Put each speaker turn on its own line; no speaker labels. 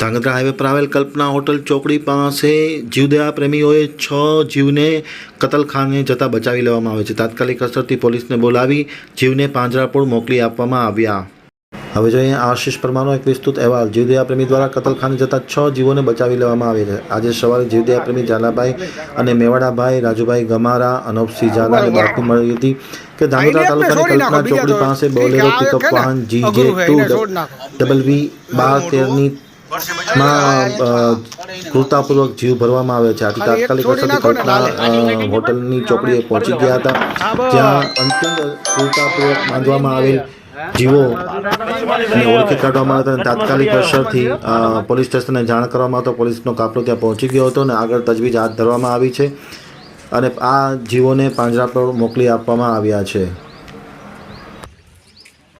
Dhrangadhra highway પર આવેલ કલ્પના hotel ચોકડી પાસે જીવદયા પ્રેમીઓએ છ જીવને કતલખાને જતાં બચાવી લેવામાં આવે છે. તાત્કાલિક અસરથી પોલીસને બોલાવી જીવને પાંજરાપોળ મોકલી આપવામાં આવ્યા. હવે જોઈએ આશીષ પરમારનો એક વિસ્તૃત અહેવાલ. જીવદયા પ્રેમી દ્વારા કતલખાને જતા છ જીવોને બચાવી લેવામાં આવે છે. આજે સવારે જીવદયા પ્રેમી ઝાલાભાઈ અને મેવાડાભાઈ રાજુભાઈ ગમારા અનોપસિંહ ઝાલાને બાતમી મળી હતી કે ધાંગધ્રા તાલુકાની કલ્પના ચોકડી પાસે બોલેરો પિકઅપ વાહન જી જે ટુ ડબલ વી બાર તેરની માં ક્રૂરતાપૂર્વક જીવ ભરવામાં આવે છે. આથી તાત્કાલિક અસરથી કલ્પના હોટલની ચોકડીએ પહોંચી ગયા હતા. જ્યાં અત્યંત ક્રૂરતાપૂર્વક બાંધવામાં આવેલ જીવો ને ઓળખી કાઢવામાં આવ્યા હતા અને તાત્કાલિક અસરથી પોલીસ સ્ટેશને જાણ કરવામાં આવતો પોલીસનો કાફલો ત્યાં પહોંચી ગયો હતો અને આગળ તજવીજ હાથ ધરવામાં આવી છે. અને આ જીવોને પાંજરા પર મોકલી આપવામાં આવ્યા છે.